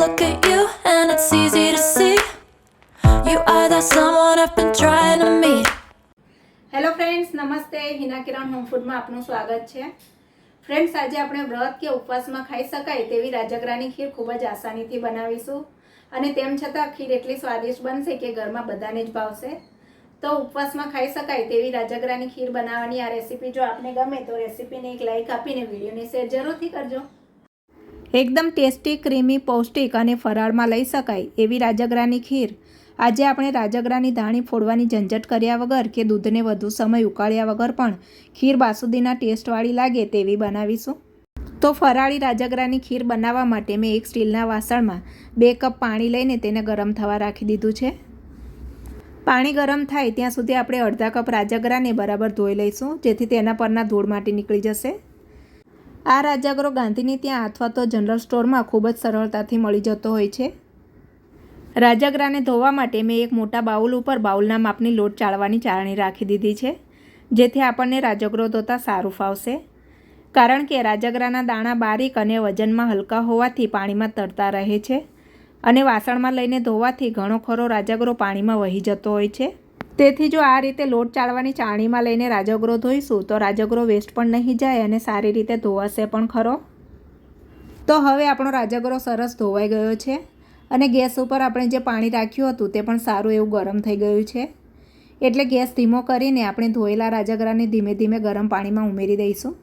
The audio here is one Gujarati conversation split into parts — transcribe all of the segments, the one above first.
look at you and it's easy to see. You are that someone I've been trying to meet. Hello friends નમસ્તે હિના કિરણ હોમ ફૂડમાં આપનું સ્વાગત છે ફ્રેન્ડ્સ આજે આપણે વ્રત કે ઉપવાસમાં ખાઈ શકાય તેવી રાજગરાની ખીર ખૂબ જ આસાનીથી બનાવીશું અને તેમ છતાં ખીર એટલી સ્વાદિષ્ટ બનશે કે ઘરમાં બધાને જ ભાવશે તો ઉપવાસમાં ખાઈ શકાય તેવી રાજગરાની ખીર બનાવવાની આ રેસીપી જો આપને ગમે તો રેસીપીને એક લાઈક આપીને વિડીયોને શેર જરૂરથી કરજો એકદમ ટેસ્ટી, ક્રીમી, પૌષ્ટિક અને ફરાળમાં લઈ શકાય એવી રાજગરાની ખીર. આજે આપણે રાજગરાની ધાણી ફોડવાની ઝંઝટ કર્યા વગર કે દૂધને વધુ સમય ઉકાળ્યા વગર પણ ખીર બાસુદીના ટેસ્ટવાળી લાગે તેવી બનાવીશું. તો ફરાળી રાજગરાની ખીર બનાવવા માટે મેં એક સ્ટીલના વાસણમાં બે કપ પાણી લઈને તેને ગરમ થવા રાખી દીધું છે. પાણી ગરમ થાય ત્યાં સુધી આપણે અડધા કપ રાજગરાને બરાબર ધોઈ લઈશું, જેથી તેના પરના ધૂળ માટી નીકળી જશે. આ રાજાગરો ગાંધીની ત્યાં અથવા તો જનરલ સ્ટોરમાં ખૂબ જ સરળતાથી મળી જતો હોય છે. રાજાગરાને ધોવા માટે મેં એક મોટા બાઉલ ઉપર બાઉલના માપની લોટ ચાળવાની ચાળણી રાખી દીધી છે, જેથી આપણને રાજગરો ધોતા સારું ફાવશે. કારણ કે રાજાગરાના દાણા બારીક અને વજનમાં હલકા હોવાથી પાણીમાં તરતા રહે છે અને વાસણમાં લઈને ધોવાથી ઘણો ખરો રાજાગરો પાણીમાં વહી જતો હોય છે. તેથી જો આ રીતે લોટ ચાળવાની ચાણીમાં લઈને રાજગરો ધોઈશું, તો રાજગરો વેસ્ટ પણ નહીં જાય અને સારી રીતે ધોવાશે પણ ખરો? તો હવે આપણો રાજગરો સરસ ધોવાઈ ગયો છે અને ગેસ ઉપર આપણે જે પાણી રાખ્યું હતું તે પણ સારું એવું ગરમ થઈ ગયું છે. એટલે ગેસ ધીમો કરીને આપણે ધોયેલા રાજગરાને ધીમે ધીમે ગરમ પાણીમાં ઉમેરી દઈશું.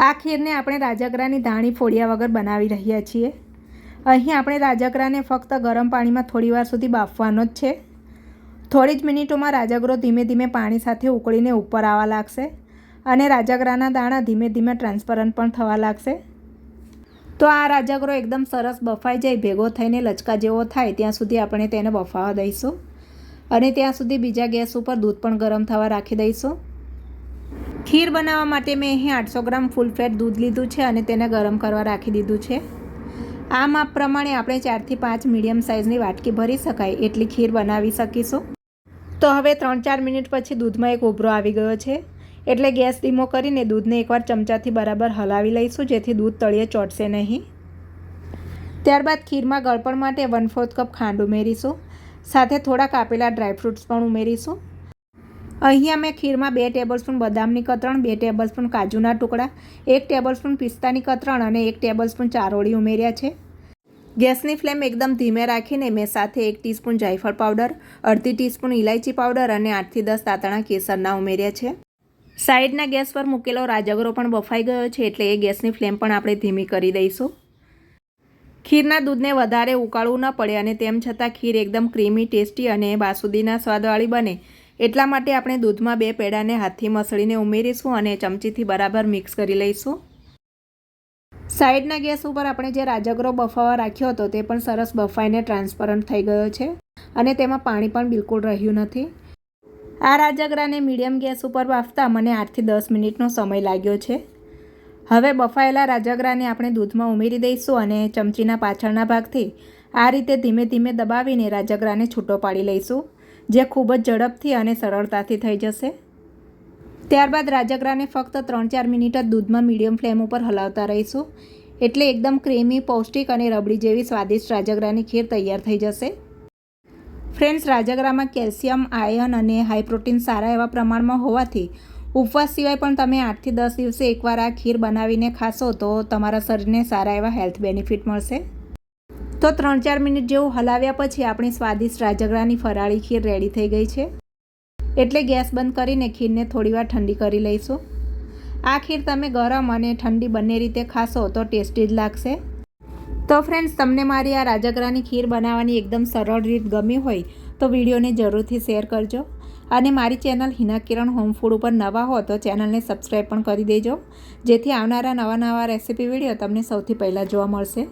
આ ખીરને આપણે રાજગરાની ધાણી ફોડ્યા વગર બનાવી રહ્યા છીએ. અહીં આપણે રાજગરાને ફક્ત ગરમ પાણીમાં થોડીવાર સુધી બાફવાનો જ છે. થોડી જ મિનિટોમાં રાજગરો ધીમે ધીમે પાણી સાથે ઉકળીને ઉપર આવવા લાગશે અને રાજાગરાના દાણા ધીમે ધીમે ટ્રાન્સપરન્ટ પણ થવા લાગશે. તો આ રાજગરો એકદમ સરસ બફાઈ જાય, ભેગો થઈને લચકા જેવો થાય, ત્યાં સુધી આપણે તેને બફાવા દઈશું. અને ત્યાં સુધી બીજા ગેસ ઉપર દૂધ પણ ગરમ થવા રાખી દઈશું. ખીર બનાવવા માટે મેં અહીં આઠસો ગ્રામ ફૂલ ફેટ દૂધ લીધું છે અને તેને ગરમ કરવા રાખી દીધું છે. આ માપ પ્રમાણે આપણે ચારથી પાંચ મીડિયમ સાઇઝની વાટકી ભરી શકાય, એટલી ખીર બનાવી શકીશું. તો હવે ત્રણ ચાર મિનિટ પછી દૂધમાં એક ઉભરો આવી ગયો છે. એટલે ગેસ ધીમો કરીને દૂધને એકવાર ચમચાથી બરાબર હલાવી લઈશું, જેથી દૂધ તળિયે ચોટશે નહીં. ત્યારબાદ ખીરમાં ગળપણ માટે વન ફોર્થ કપ ખાંડ ઉમેરીશું. સાથે થોડા કાપેલા ડ્રાયફ્રૂટ્સ પણ ઉમેરીશું. અહીંયા મેં ખીરમાં બે ટેબલસ્પૂન બદામની કતરણ, બે ટેબલસ્પૂન કાજુના ટુકડા, એક ટેબલસ્પૂન પિસ્તાની કતરણ અને એક ટેબલસ્પૂન ચારોળી ઉમેર્યા છે. ગેસની ફ્લેમ એકદમ ધીમે રાખીને મેં સાથે એક ટીસ્પૂન જાયફળ પાવડર, અડધી ટીસ્પૂન ઇલાયચી પાવડર અને આઠથી દસ તાતણા કેસરના ઉમેર્યા છે. સાઈડના ગેસ પર મૂકેલો રાજગરો પણ બફાઈ ગયો છે એટલે એ ગેસની ફ્લેમ પણ આપણે ધીમી કરી દઈશું. ખીરના દૂધને વધારે ઉકાળવું ન પડે અને તેમ છતાં ખીર એકદમ ક્રીમી, ટેસ્ટી અને બાસુદીના સ્વાદવાળી બને. એટલા માટે આપણે દૂધમાં બે પેડાને હાથથી મસળીને ઉમેરીશું અને ચમચીથી બરાબર મિક્સ કરી લઈશું. સાઈડના ગેસ ઉપર આપણે જે રાજગરો બફાવા રાખ્યો હતો તે પણ સરસ બફાઈને ટ્રાન્સપરન્ટ થઈ ગયો છે અને તેમાં પાણી પણ બિલકુલ રહ્યું નથી. આ રાજગરાને મીડિયમ ગેસ ઉપર બાફતા મને આઠથી દસ મિનિટનો સમય લાગ્યો છે. હવે બફાયેલા રાજગરાને આપણે દૂધમાં ઉમેરી દઈશું અને ચમચીના પાછળના ભાગથી આ રીતે ધીમે ધીમે દબાવીને રાજગરાને છૂટો પાડી લઈશું, જે ખૂબ જ ઝડપથી અને સરળતાથી થઈ જશે. ત્યારબાદ રાજગરાને ફક્ત ત્રણ ચાર મિનિટ જ દૂધમાં મીડિયમ ફ્લેમ ઉપર હલાવતા રહીશું. એટલે એકદમ ક્રીમી, પૌષ્ટિક અને રબડી જેવી સ્વાદિષ્ટ રાજગરાની ખીર તૈયાર થઈ જશે. ફ્રેન્ડ્સ રાજગરામાં કેલ્શિયમ આયર્ન અને હાઈ પ્રોટીન સારા એવા પ્રમાણમાં હોવાથી ઉપવાસ સિવાય પણ તમે આઠથી દસ દિવસે એકવાર આ ખીર બનાવીને ખાશો તો તમારા શરીરને સારા એવા હેલ્થ બેનિફિટ મળશે. તો ત્રણ ચાર મિનિટ જેવું હલાવ્યા પછી આપણી સ્વાદિષ્ટ રાજગરાની ફરાળી ખીર રેડી થઈ ગઈ છે. એટલે ગેસ બંધ કરીને ખીરને થોડીવાર ઠંડી કરી લઈશું. આ ખીર તમે ગરમ અને ઠંડી બંને રીતે ખાશો તો ટેસ્ટી જ લાગશે. તો ફ્રેન્ડ્સ તમને મારી આ રાજગરાની ખીર બનાવવાની એકદમ સરળ રીત ગમી હોય તો વિડીયોને જરૂરથી શેર કરજો. અને મારી channel Hina Kiran home food ઉપર નવા હો તો ચેનલને સબસ્ક્રાઈબ પણ કરી દેજો. જેથી આવનારા નવા નવા રેસીપી વીડિયો તમને સૌથી પહેલાં જોવા મળશે.